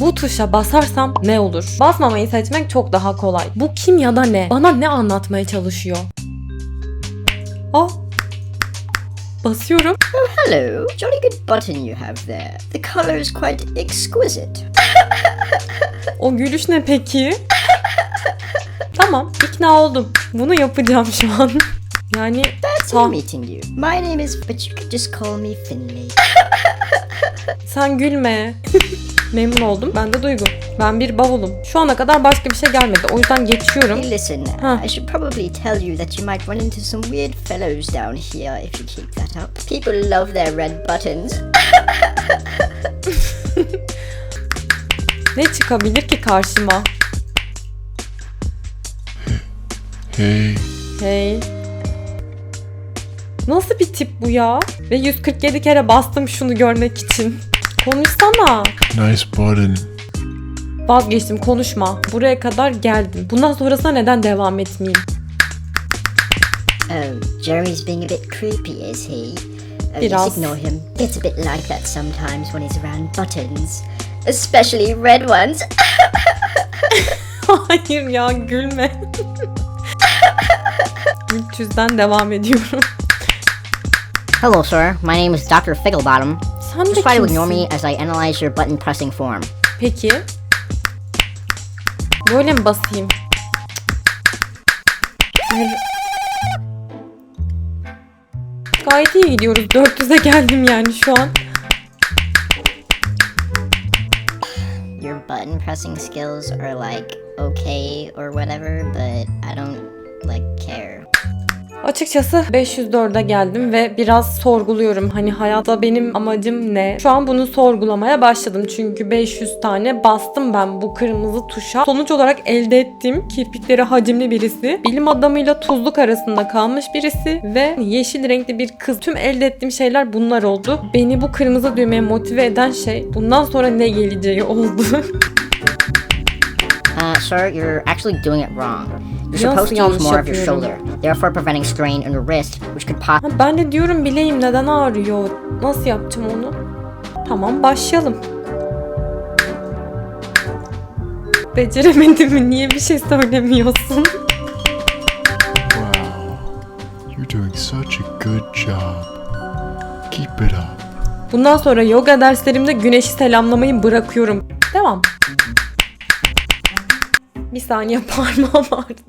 bu tuşa basarsam ne olur? Basmamayı seçmek çok daha kolay. Bu kim ya da ne? Bana ne anlatmaya çalışıyor? Aa. Basıyorum. Hello, jolly good button you have there. The color is quite exquisite. O gülüş ne peki? tamam, ikna oldum. Bunu yapacağım şu an. Yani That's Tamam. meeting you. My name is, but you could just call me Finley. sen gülme. Memnun oldum. Ben de Duygu. Ben bir bavulum. Şu ana kadar başka bir şey gelmedi. O yüzden geçiyorum. Hey, listen, Huh. I should probably tell you that you might run into some weird fellows down here if you keep that up. People love their red buttons. Ne çıkabilir ki karşıma? Hey, Hey. Nasıl bir tip bu ya? Ve 147 kere bastım şunu görmek için. Konuşsana. nice button. Vazgeçtim konuşma. Buraya kadar geldim. Bundan sonrasına neden devam etmeyeyim? Oh, Jeremy's being a bit creepy, is he? Oh, Biraz. just ignore him. Gets a bit like that sometimes when he's around buttons. Especially red ones. Hayır ya gülme. 300'den devam ediyorum. Hello, sir. My name is Dr. Figglebottom. Just try to ignore me as I analyze your button pressing form. Peki. Böyle mi basayım? Gayet iyi gidiyoruz. 400'e geldim yani şu an. Your button pressing skills are like okay or whatever, but I don't like care. Açıkçası 504'e geldim ve biraz sorguluyorum. Hani hayatta benim amacım ne? Şu an bunu sorgulamaya başladım. Çünkü 500 tane bastım ben bu kırmızı tuşa. Sonuç olarak elde ettiğim kirpikleri hacimli birisi, bilim adamıyla tuzluk arasında kalmış birisi ve yeşil renkli bir kız. Tüm elde ettiğim şeyler bunlar oldu. Beni bu kırmızı düğmeye motive eden şey bundan sonra ne geleceği oldu. Uh, sir, you're actually doing it wrong. You're Nasıl supposed to yanlış use more of your yapıyorum? shoulder, therefore preventing strain on your wrist, which could pop. Ha, ben de diyorum bileğim neden ağrıyor? Nasıl yapacağım onu? Tamam başlayalım. Beceremedim mi? Niye bir şey söylemiyorsun? Wow. You're doing such a good job. Keep it up. Bundan sonra yoga derslerimde güneşi selamlamayı bırakıyorum. Devam. Bir saniye parmağım ağrıdı.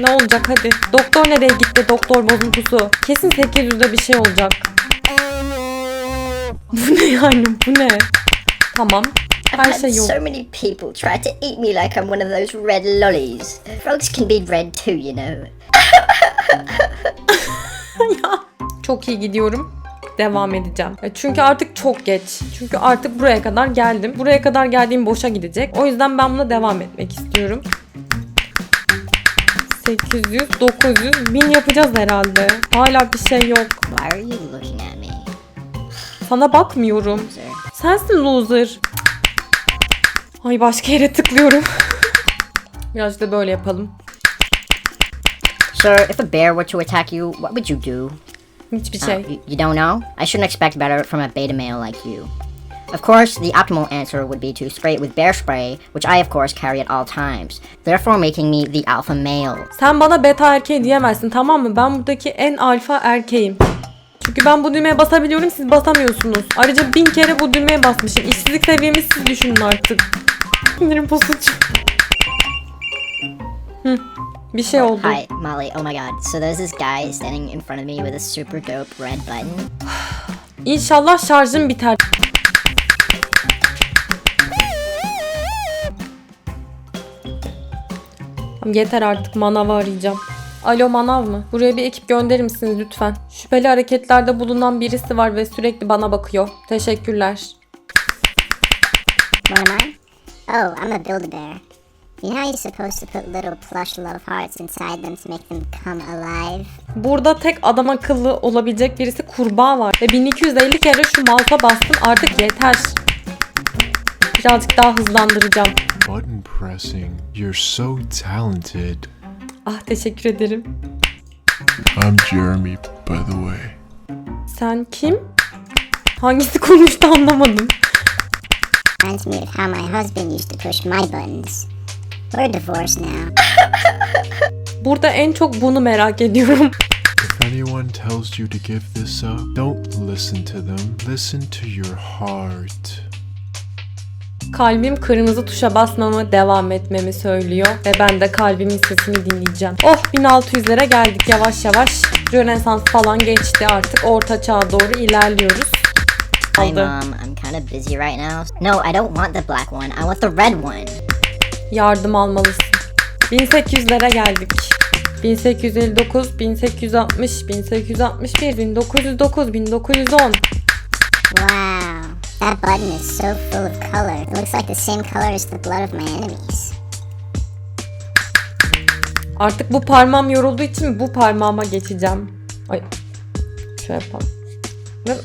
Ne olacak hadi. Doktor nereye gitti doktor bozuntusu? Kesin 800'de bir şey olacak. Bu ne yani bu ne? Tamam. Her şey yok. so many people try to eat me like I'm one of those red lollies. Frogs can be red too, you know. Çok iyi gidiyorum. Devam edeceğim. E, Çünkü artık çok geç. Çünkü artık buraya kadar geldim. Buraya kadar geldiğim boşa gidecek. O yüzden ben buna devam etmek istiyorum. 800, 900, 1000 yapacağız herhalde. Hala bir şey yok. Sana bakmıyorum. Sensin loser. Ay başka yere tıklıyorum. Biraz da böyle yapalım. Sir, if a bear were to attack you, what would you do? Hiçbir şey. y- you don't know? I shouldn't expect better from a beta male like you. Of course, the optimal answer would be to spray it with bear spray, which I of course carry at all times, therefore making me the alpha male. Sen bana beta erkeği diyemezsin tamam mı? Ben buradaki en alfa erkeğim. Çünkü ben bu düğmeye basabiliyorum siz basamıyorsunuz. Ayrıca bin kere bu düğmeye basmışım. İşsizlik seviyemi siz düşünün artık. Sinirim bozucu. Hı, bir şey oldu. Hi, Molly. Oh my god. So there's this guy standing in front of me with a super dope red button. İnşallah şarjım biter. Yeter artık manavı arayacağım. Alo manav mı? Buraya bir ekip gönderir misiniz lütfen? Şüpheli hareketlerde bulunan birisi var ve sürekli bana bakıyor. Teşekkürler. What am I? Oh, I'm a Build-A-Bear. You know how you're supposed to put little plush love hearts inside them to make them come alive? Burada tek adam akıllı olabilecek birisi kurbağa var. Ve 1250 kere şu mouse'a bastım artık yeter. Birazcık daha hızlandıracağım. Button pressing. You're so talented. Ah teşekkür ederim. I'm Jeremy, by the way. Sen kim? Hangisi konuştu anlamadım. Reminds me of how my husband used to push my buttons. We're divorced now. Burada en çok bunu merak ediyorum. If anyone tells you to give this up, don't listen to them. Listen to your heart. Kalbim kırmızı tuşa basmama devam etmemi söylüyor ve ben de kalbimin sesini dinleyeceğim. Oh 1600'lere geldik yavaş yavaş. Rönesans falan geçti artık orta çağa doğru ilerliyoruz. Hi. Mom. I'm kind of busy right now. No, I don't want the black one. I want the red one. Yardım almalısın. 1800'lere geldik. 1859, 1860, 1861, 1909, 1910. Wow. That button is so full of color. It looks like the same color as the blood of my enemies. Artık bu parmağım yorulduğu için bu parmağıma geçeceğim. Ay. Şöyle yapalım. Dur.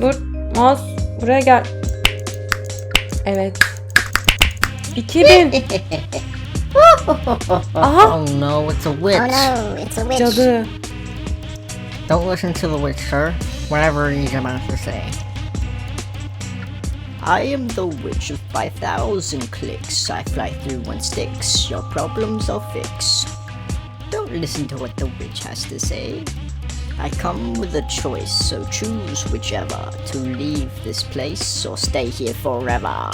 Dur. Mouse. Buraya gel. Evet. 2000. Aha. Oh no, it's a witch. Oh no, it's a witch. Cadı. Don't listen to the witch, sir. Whatever he's about to say. I am the witch of 5,000 clicks. I fly through one sticks. Your problems I'll fix. Don't listen to what the witch has to say. I come with a choice, so choose whichever to leave this place or stay here forever.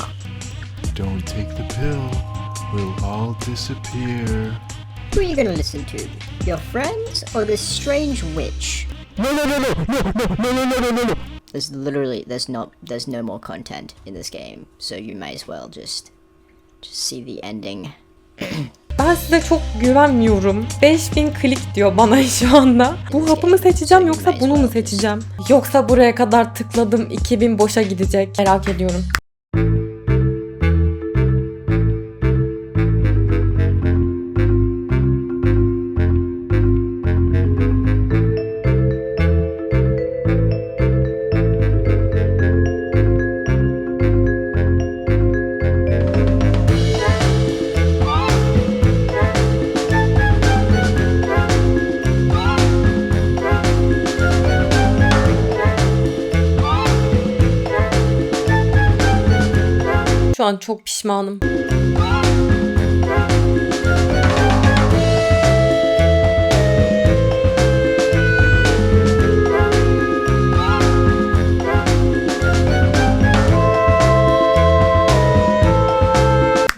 Don't take the pill. We'll all disappear. Who are you gonna listen to? Your friends or this strange witch? No, no, no, no, no, no, no, no, no, no, no, no. There's literally there's not there's no more content in this game, so you may as well just just see the ending. Ben size çok güvenmiyorum. 5000 klik diyor bana şu anda. Bu hapı mı seçeceğim yoksa bunu mu seçeceğim? Yoksa buraya kadar tıkladım 2000 boşa gidecek. Merak ediyorum. An çok pişmanım.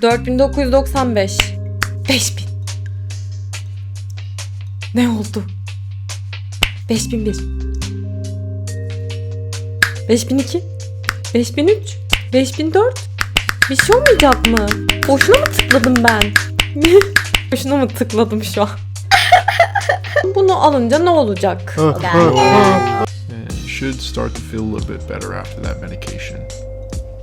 ...4995... ...5000... Ne oldu? 5001... ...5002... ...5003... ...5004... Bir şey olmayacak mı? Boşuna mı tıkladım ben? Boşuna mı tıkladım şu an? Bunu alınca ne olacak? Uh, you should start to feel a little bit better after that medication.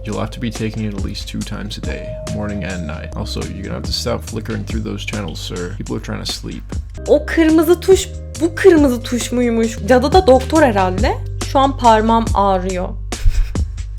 You'll have to be taking it at least two times a day, morning and night. Also, you're gonna have to stop flickering through those channels, sir. People are trying to sleep. O kırmızı tuş bu kırmızı tuş muymuş? Cadı da doktor herhalde. Şu an parmağım ağrıyor.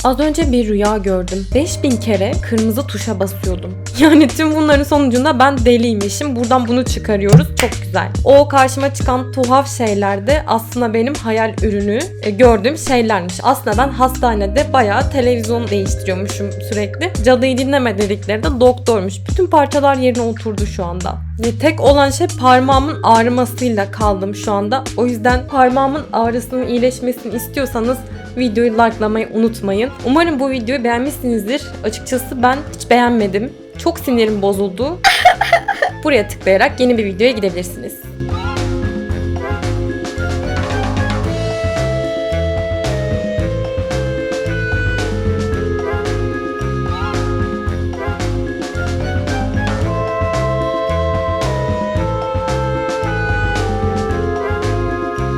Az önce bir rüya gördüm. 5000 kere kırmızı tuşa basıyordum. Yani tüm bunların sonucunda ben deliymişim. Buradan bunu çıkarıyoruz. Çok güzel. O karşıma çıkan tuhaf şeyler de aslında benim hayal ürünü e, gördüğüm şeylermiş. Aslında ben hastanede bayağı televizyon değiştiriyormuşum sürekli. Cadıyı dinleme dedikleri de doktormuş. Bütün parçalar yerine oturdu şu anda. Tek olan şey parmağımın ağrımasıyla kaldım şu anda. O yüzden parmağımın ağrısının iyileşmesini istiyorsanız videoyu likelamayı unutmayın. Umarım bu videoyu beğenmişsinizdir. Açıkçası ben hiç beğenmedim. Çok sinirim bozuldu. Buraya tıklayarak yeni bir videoya gidebilirsiniz.